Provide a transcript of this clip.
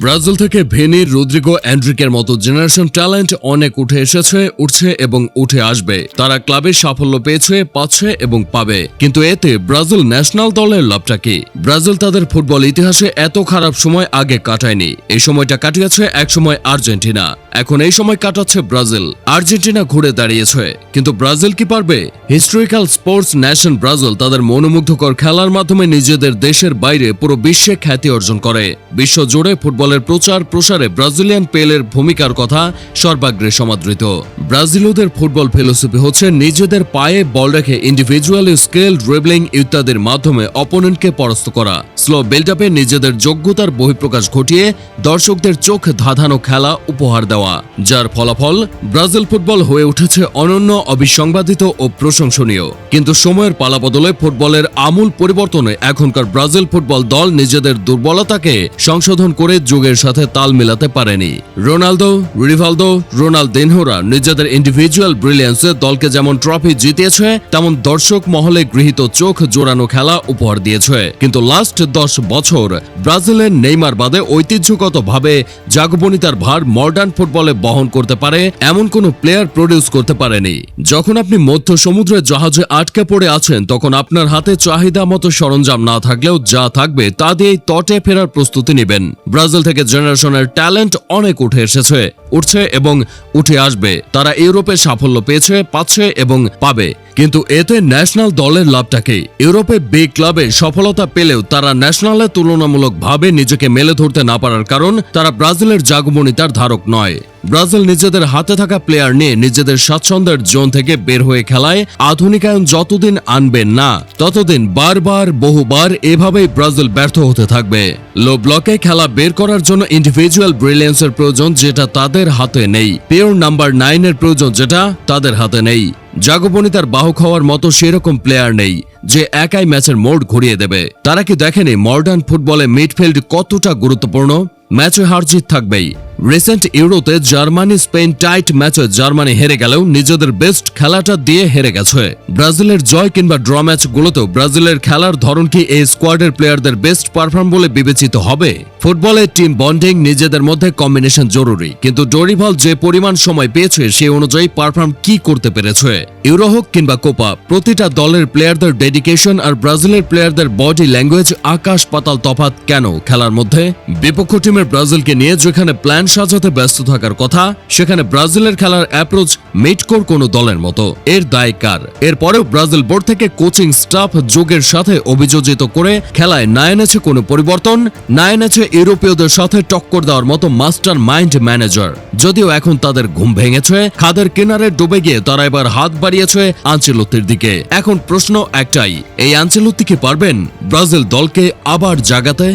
Brazil থেকে ভেনি, Rodrygo অ্যান্ড্রিকের মতো generation talent অনেক উঠে এসেছে, উঠছে এবং উঠে আসবে। তারা ক্লাবে সাফল্য পেয়েছে, পাচ্ছে এবং পাবে। কিন্তু এতে ব্রাজিল ন্যাশনাল দলের লাভটা কি? ব্রাজিল তাদের ফুটবল ইতিহাসে এত খারাপ সময় আগে কাটায়নি। এই সময়টা কাটিয়েছে একসময় আর্জেন্টিনা। এখন এই সময় কাটাচ্ছে ব্রাজিল। আর্জেন্টিনা ঘুরে দাঁড়িয়েছে। কিন্তু ব্রাজিল কি পারবে? হিস্টোরিক্যাল স্পোর্টস ন্যাশন ব্রাজিল তাদের মনোমুগ্ধকর খেলার মাধ্যমে নিজেদের দেশের বাইরে পুরো বিশ্বে খ্যাতি অর্জন করে। বিশ্ব জুড়ে ফুটবলের প্রচার প্রসারে ব্রাজিলিয়ান পেলের ভূমিকার কথা সর্বাগ্রে সমাদৃত। ব্রাজিলীয়দের ফুটবল ফিলোসফি হচ্ছে নিজেদের পায়ে বল রেখে ইন্ডিভিজুয়াল স্কেল ড্রিবলিং ইত্যাদির মাধ্যমে অপোনেন্টকে পরাস্ত করা। স্লো বিল্ড আপে নিজেদের যোগ্যতার বহিঃপ্রকাশ ঘটিয়ে দর্শকদের চোখ ধাঁধানো খেলা উপহার দেওয়া। যার ফলাফল ব্রাজিল ফুটবল হয়ে উঠেছে অনন্য, অবিসংবাদিত ও প্রশংসনীয়। কিন্তু সময়ের পালাবদলে ফুটবলের আমূল পরিবর্তনে এখনকার ব্রাজিল ফুটবল দল নিজেদের দুর্বলতাকে সংশোধন করে যুগের সাথে তাল মেলাতে পারেনি। রোনালদো, রিভালদো, রোনালদিনহোরা নিজেদের ইন্ডিভিজুয়াল ব্রিলিয়ান্সে দলকে যেমন ট্রফি জিতিয়েছে, তেমন দর্শক মহলে গৃহীত চোখ জোড়ানো খেলা উপহার দিয়েছে। কিন্তু লাস্ট দশ বছর ব্রাজিলের নেইমার বাদে ঐতিহ্যগতভাবে জাগবনিতার ভার মডার্ন ফুটবলে বহন করতে পারে, এমন কোনো প্লেয়ার প্রডিউস করতে পারেনি। যখন আপনি মধ্য সমুদ্রের জাহাজে আটকে পড়ে আছেন, তখন আপনার হাতে চাহিদা মতো সরঞ্জাম না থাকলেও যা থাকবে, তা দিয়েই তটে ফেরার প্রস্তুতি নেবেন। ব্রাজিল থেকে জেনারেশনের ট্যালেন্ট অনেক উঠে এসেছে, উঠছে এবং উঠে আসবে। তারা ইউরোপে সাফল্য পেয়েছে, পাচ্ছে এবং পাবে। কিন্তু এতে ন্যাশনাল দলের লাভটা কি? ইউরোপে বিগ ক্লাবে সফলতা পেলেও তারা ন্যাশনালে তুলনামূলকভাবে নিজেকে মেলে ধরতে না পারার কারণ তারা ব্রাজিলের জাগমণিতার ধারক নয়। ব্রাজিল নিজেদের হাতে থাকা প্লেয়ার নিয়ে নিজেদের স্বাচ্ছন্দ্যের জোন থেকে বের হয়ে খেলায় আধুনিকায়ন যতদিন আনবে না, ততদিন বারবার, বহুবার এভাবেই ব্রাজিল ব্যর্থ হতে থাকবে। লো ব্লকে খেলা বের করার জন্য ইন্ডিভিজুয়াল ব্রিলিয়েন্সের প্রয়োজন যেটা তাদের হাতে নেই। পিওর নাম্বার নাইনের প্রয়োজন যেটা তাদের হাতে নেই। জাগবনিতার বাহক হওয়ার মতো সেরকম প্লেয়ার নেই, যে একাই ম্যাচের মোড ঘুরিয়ে দেবে। তারা কি দেখেনি মডার্ন ফুটবলে মিডফিল্ড কতটা গুরুত্বপূর্ণ? ম্যাচে হারজিত থাকবেই। রিসেন্ট ইউরোতে জার্মানি, স্পেন টাইট ম্যাচে জার্মানি হেরে গেলেও নিজেদের বেস্ট খেলাটা দিয়ে হেরে গেছে। ব্রাজিলের জয় কিংবা ড্র ম্যাচগুলোতেও ব্রাজিলের খেলার ধরন কি এই স্কোয়াডের প্লেয়ারদের বেস্ট পারফর্ম বলে বিবেচিত হবে? ফুটবলে টিম বন্ডিং নিজেদের মধ্যে কম্বিনেশন জরুরি, কিন্তু ডোরিভাল যে পরিমাণ সময় পেয়েছে সেই অনুযায়ী পারফর্ম কি করতে পেরেছে? ইউরো হোক কিংবা কোপা, প্রতিটা দলের প্লেয়ারদের ডেডিকেশন আর ব্রাজিলের প্লেয়ারদের বডি ল্যাঙ্গুয়েজ আকাশ পাতাল তফাত কেন খেলার মধ্যে? বিপক্ষ টিমের ব্রাজিলকে নিয়ে যেখানে প্ল্যান সাজাতে ব্যস্ত থাকার কথা, সেখানে ব্রাজিলের খেলার অ্যাপ্রোচ মেটকোর কোনো দলের মতো। এর দায় কার? এরপরেও ব্রাজিল বোর্ড থেকে কোচিং স্টাফ যোগের সাথে অভিযোজিত করে খেলায় না এনেছে কোনো পরিবর্তন, না এনেছে ইউরোপীয়দের সাথে টক্কর দেওয়ার মতো মাস্টার মাইন্ড ম্যানেজার। যদিও এখন তাদের ঘুম ভেঙেছে, খাদের কিনারে ডুবে গিয়ে তারা এবার হাত বাড়িয়েছে আঞ্চলতির দিকে। এখন প্রশ্ন একটাই, এই আঞ্চলতি কি পারবেন? ব্রাজিল দলকে আবার জাগাতে?